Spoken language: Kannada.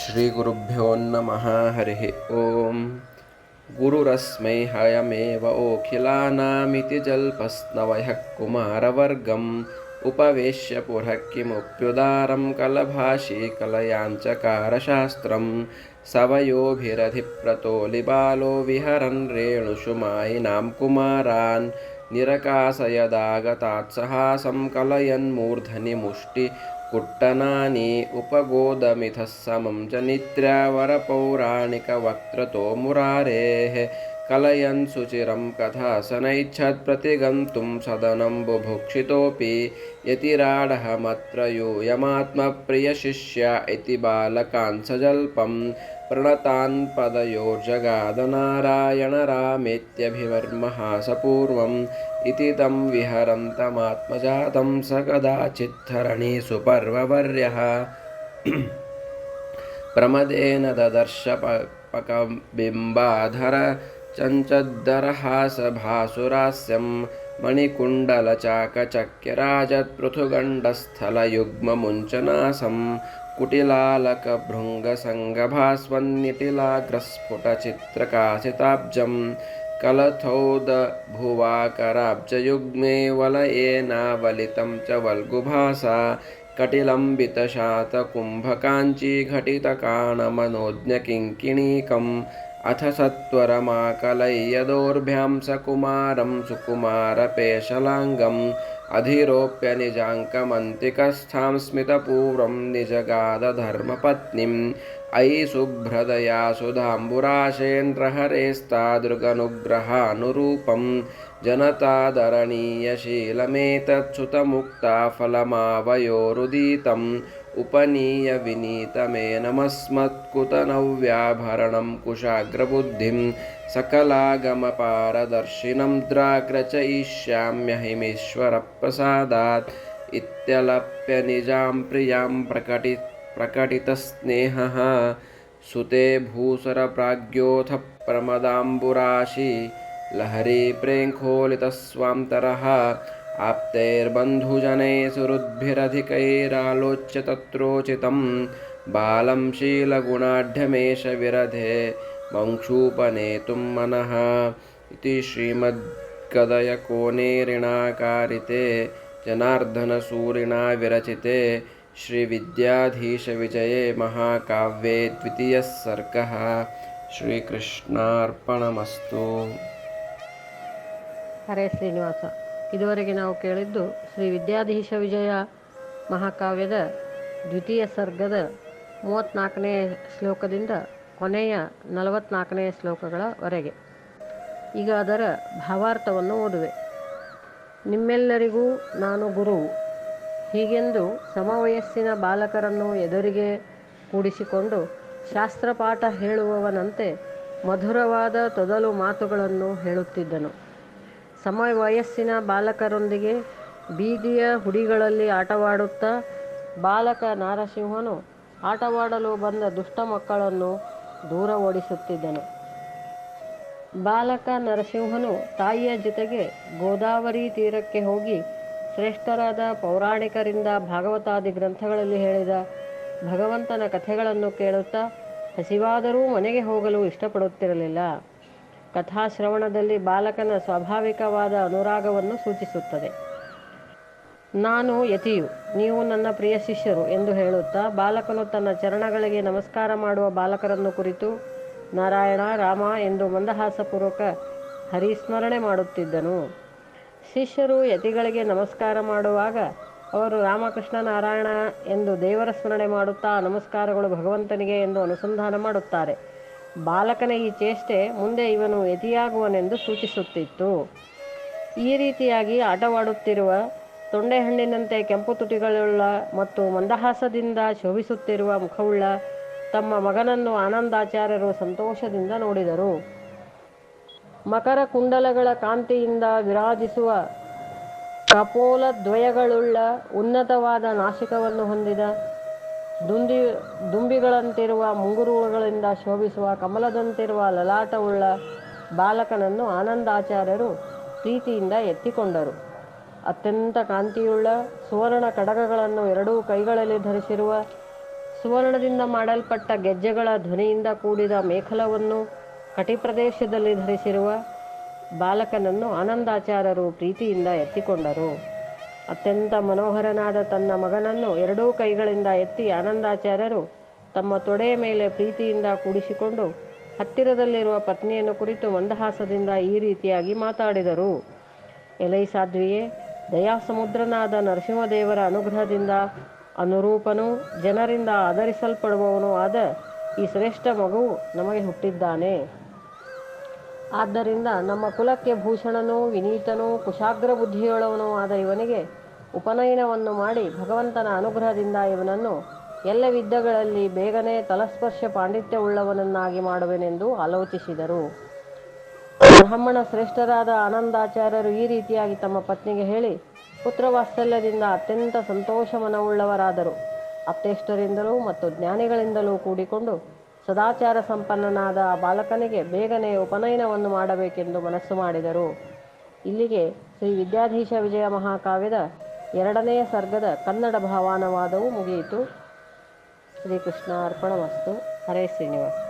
श्रीगुरुभ्यो नमः हरिः ॐ गुरुरस्मै हयमेव ओखिलानामिति जल्पस्नवयः कुमारवर्गम् उपवेश्य पुरः किमुप्युदारं कलभाषी कलयाञ्चकारशास्त्रं सवयोभिरधिप्रतोलिबालो विहरन् रेणुषु मायिनां कुमारान् निरकासयदागतात्सहासं कलयन्मूर्धनि मुष्टि कुट्टनानि उपगोदमिथः समं च निद्रावरपौराणिकवक्त्रतो मुरारेः कलयन् सुचिरं कथासनैच्छत्प्रतिगन्तुं सदनं बुभुक्षितोऽपि यतिराडहमत्र यूयमात्मप्रियशिष्या इति बालकांसजल्पं प्रणतान् पदयोर्जगादनारायणरामेत्यभिवर्महासपूर्वम् इति तं विहरन्तमात्मजातं स कदाचिद्धरणीषु पर्ववर्यः प्रमदेन ददर्श पकबिम्बाधर चञ्चद्दरहासभासुरास्यं मणिकुण्डलचाकचक्यराजत्पृथुगण्डस्थलयुग्ममुञ्चनासं कुटिलालकभृङ्गसङ्गभास्वन्निटिलाग्रस्फुटचित्रकासिताब्जं कलथौदभुवाकराब्जयुग्मे वलयेनावलितं च वल्गुभासा कटिलम्बितशातकुम्भकाञ्चीघटितकाणमनोज्ञकिङ्किणीकम् अथ सत्वरमाकलय्यदोर्भ्यां सकुमारं सुकुमारपेशलाङ्गम् अधिरोप्य निजाङ्कमन्तिकस्थां स्मितपूर्वं निजगादधर्मपत्नीम् अयि शुभ्रदया सुधाम्बुराशेन्द्रहरेस्तादृगनुग्रहानुरूपं जनतादरणीयशीलमेतच्छुतमुक्ताफलमावयोरुदीतम् उपनीय विनीतमेनमस्मत्कुतनव्याभरणं कुशाग्रबुद्धिं सकलागमपारदर्शिनं द्राग्रचयिष्याम्यहिमीश्वरप्रसादात् इत्यलप्य निजां प्रियां प्रकटि प्रकटितस्नेहः सुते भूसरप्राज्ञोऽथ प्रमदाम्बुराशि लहरी प्रेङ्खोलितस्वान्तरः आप्तैर्बन्धुजनै सुहृद्भिरधिकैरालोच्य तत्रोचितं बालं शीलगुणाढ्यमेष विरधे वंशूपनेतुं मनः इति श्रीमद्गदयकोनेरिणाकारिते जनार्दनसूरिणा विरचिते श्रीविद्याधीशविजये महाकाव्ये द्वितीयः सर्गः श्रीकृष्णार्पणमस्तु। हरे श्रीनिवास। ಇದುವರೆಗೆ ನಾವು ಕೇಳಿದ್ದು ಶ್ರೀ ವಿದ್ಯಾಧೀಶ ವಿಜಯ ಮಹಾಕಾವ್ಯದ ದ್ವಿತೀಯ ಸರ್ಗದ ಮೂವತ್ತ್ನಾಲ್ಕನೇ ಶ್ಲೋಕದಿಂದ ಕೊನೆಯ ನಲವತ್ತ್ನಾಲ್ಕನೇ ಶ್ಲೋಕಗಳವರೆಗೆ. ಈಗ ಅದರ ಭಾವಾರ್ಥವನ್ನು ಓದುವೆ. ನಿಮ್ಮೆಲ್ಲರಿಗೂ ನಾನು ಗುರು. ಹೀಗೆಂದು ಸಮವಯಸ್ಸಿನ ಬಾಲಕರನ್ನು ಎದುರಿಗೆ ಕೂಡಿಸಿಕೊಂಡು ಶಾಸ್ತ್ರಪಾಠ ಹೇಳುವವನಂತೆ ಮಧುರವಾದ ತೊದಲು ಮಾತುಗಳನ್ನು ಹೇಳುತ್ತಿದ್ದನು. ಸಮವಯಸ್ಸಿನ ಬಾಲಕರೊಂದಿಗೆ ಬೀದಿಯ ಹುಡಿಗಳಲ್ಲಿ ಆಟವಾಡುತ್ತಾ ಬಾಲಕ ನಾರಸಿಂಹನು ಆಟವಾಡಲು ಬಂದ ದುಷ್ಟ ಮಕ್ಕಳನ್ನು ದೂರ ಓಡಿಸುತ್ತಿದ್ದನು. ಬಾಲಕ ನರಸಿಂಹನು ತಾಯಿಯ ಜೊತೆಗೆ ಗೋದಾವರಿ ತೀರಕ್ಕೆ ಹೋಗಿ ಶ್ರೇಷ್ಠರಾದ ಪೌರಾಣಿಕರಿಂದ ಭಾಗವತಾದಿ ಗ್ರಂಥಗಳಲ್ಲಿ ಹೇಳಿದ ಭಗವಂತನ ಕಥೆಗಳನ್ನು ಕೇಳುತ್ತಾ ಹಸಿವಾದರೂ ಮನೆಗೆ ಹೋಗಲು ಇಷ್ಟಪಡುತ್ತಿರಲಿಲ್ಲ. ಕಥಾಶ್ರವಣದಲ್ಲಿ ಬಾಲಕನ ಸ್ವಾಭಾವಿಕವಾದ ಅನುರಾಗವನ್ನು ಸೂಚಿಸುತ್ತದೆ. ನಾನು ಯತಿಯು, ನೀವು ನನ್ನ ಪ್ರಿಯ ಶಿಷ್ಯರು ಎಂದು ಹೇಳುತ್ತಾ ಬಾಲಕನು ತನ್ನ ಚರಣಗಳಿಗೆ ನಮಸ್ಕಾರ ಮಾಡುವ ಬಾಲಕರನ್ನು ಕುರಿತು, ನಾರಾಯಣ, ರಾಮ ಎಂದು ಮಂದಹಾಸಪೂರ್ವಕ ಹರಿಸ್ಮರಣೆ ಮಾಡುತ್ತಿದ್ದನು. ಶಿಷ್ಯರು ಯತಿಗಳಿಗೆ ನಮಸ್ಕಾರ ಮಾಡುವಾಗ, ಅವರು ರಾಮಕೃಷ್ಣ ನಾರಾಯಣ ಎಂದು ದೇವರ ಸ್ಮರಣೆ ಮಾಡುತ್ತಾ ನಮಸ್ಕಾರಗಳು ಭಗವಂತನಿಗೆ ಎಂದು ಅನುಸಂಧಾನ ಮಾಡುತ್ತಾರೆ. ಬಾಲಕನ ಈ ಚೇಷ್ಟೆ ಮುಂದೆ ಇವನು ಯತಿಯಾಗುವನೆಂದು ಸೂಚಿಸುತ್ತಿತ್ತು. ಈ ರೀತಿಯಾಗಿ ಆಟವಾಡುತ್ತಿರುವ ತೊಂಡೆಹಣ್ಣಿನಂತೆ ಕೆಂಪು ತುಟಿಗಳುಳ್ಳ ಮತ್ತು ಮಂದಹಾಸದಿಂದ ಶೋಭಿಸುತ್ತಿರುವ ಮುಖವುಳ್ಳ ತಮ್ಮ ಮಗನನ್ನು ಆನಂದಾಚಾರ್ಯರು ಸಂತೋಷದಿಂದ ನೋಡಿದರು. ಮಕರ ಕುಂಡಲಗಳ ಕಾಂತಿಯಿಂದ ವಿರಾಜಿಸುವ ಕಪೋಲದ್ವಯಗಳುಳ್ಳ ಉನ್ನತವಾದ ನಾಶಿಕವನ್ನು ಹೊಂದಿದ ದುಂದಿ, ದುಂಬಿಗಳಂತಿರುವ ಮುಂಗುರುಗಳಿಂದ ಶೋಭಿಸುವ ಕಮಲದಂತಿರುವ ಲಲಾಟವುಳ್ಳ ಬಾಲಕನನ್ನು ಆನಂದಾಚಾರ್ಯರು ಪ್ರೀತಿಯಿಂದ ಎತ್ತಿಕೊಂಡರು. ಅತ್ಯಂತ ಕಾಂತಿಯುಳ್ಳ ಸುವರ್ಣ ಕಡಗಗಳನ್ನು ಎರಡೂ ಕೈಗಳಲ್ಲಿ ಧರಿಸಿರುವ ಸುವರ್ಣದಿಂದ ಮಾಡಲ್ಪಟ್ಟ ಗೆಜ್ಜೆಗಳ ಧ್ವನಿಯಿಂದ ಕೂಡಿದ ಮೇಖಲವನ್ನು ಕಟಿಪ್ರದೇಶದಲ್ಲಿ ಧರಿಸಿರುವ ಬಾಲಕನನ್ನು ಆನಂದಾಚಾರ್ಯರು ಪ್ರೀತಿಯಿಂದ ಎತ್ತಿಕೊಂಡರು. ಅತ್ಯಂತ ಮನೋಹರನಾದ ತನ್ನ ಮಗನನ್ನು ಎರಡೂ ಕೈಗಳಿಂದ ಎತ್ತಿ ಆನಂದಾಚಾರ್ಯರು ತಮ್ಮ ತೊಡೆಯ ಮೇಲೆ ಪ್ರೀತಿಯಿಂದ ಕೂಡಿಸಿಕೊಂಡು ಹತ್ತಿರದಲ್ಲಿರುವ ಪತ್ನಿಯನ್ನು ಕುರಿತು ಮಂದಹಾಸದಿಂದ ಈ ರೀತಿಯಾಗಿ ಮಾತಾಡಿದರು. ಎಲೈ ಸಾಧ್ವಿಯೇ ದಯಾಸಮುದ್ರನಾದ ನರಸಿಂಹದೇವರ ಅನುಗ್ರಹದಿಂದ ಅನುರೂಪನೂ ಜನರಿಂದ ಆಧರಿಸಲ್ಪಡುವವನೂ ಆದ ಈ ಶ್ರೇಷ್ಠ ಮಗು ನಮಗೆ ಹುಟ್ಟಿದ್ದಾನೆ. ಆದ್ದರಿಂದ ನಮ್ಮ ಕುಲಕ್ಕೆ ಭೂಷಣನೂ ವಿನೀತನೂ ಕುಶಾಗ್ರ ಬುದ್ಧಿಯುಳ್ಳವನೂ ಆದ ಇವನಿಗೆ ಉಪನಯನವನ್ನು ಮಾಡಿ ಭಗವಂತನ ಅನುಗ್ರಹದಿಂದ ಇವನನ್ನು ಎಲ್ಲ ವಿದ್ಯೆಗಳಲ್ಲಿ ಬೇಗನೆ ತಲಸ್ಪರ್ಶ ಪಾಂಡಿತ್ಯವುಳ್ಳವನನ್ನಾಗಿ ಮಾಡುವೆನೆಂದು ಆಲೋಚಿಸಿದರು. ಬ್ರಾಹ್ಮಣ ಶ್ರೇಷ್ಠರಾದ ಆನಂದಾಚಾರ್ಯರು ಈ ರೀತಿಯಾಗಿ ತಮ್ಮ ಪತ್ನಿಗೆ ಹೇಳಿ ಪುತ್ರವಾತ್ಸಲ್ಯದಿಂದ ಅತ್ಯಂತ ಸಂತೋಷ ಮನವುಳ್ಳವರಾದರು ಮತ್ತು ಜ್ಞಾನಿಗಳಿಂದಲೂ ಕೂಡಿಕೊಂಡು ಸದಾಚಾರ ಸಂಪನ್ನನಾದ ಆ ಬಾಲಕನಿಗೆ ಬೇಗನೆ ಉಪನಯನವನ್ನು ಮಾಡಬೇಕೆಂದು ಮನಸ್ಸು ಮಾಡಿದರು. ಇಲ್ಲಿಗೆ ಶ್ರೀ ವಿದ್ಯಾಧೀಶ ವಿಜಯ ಮಹಾಕಾವ್ಯದ ಎರಡನೆಯ ಸರ್ಗದ ಕನ್ನಡ ಭಾವಾನುವಾದವು ಮುಗಿಯಿತು. ಶ್ರೀಕೃಷ್ಣ ಅರ್ಪಣಮಸ್ತು ಹರೇ ಶ್ರೀನಿವಾಸ.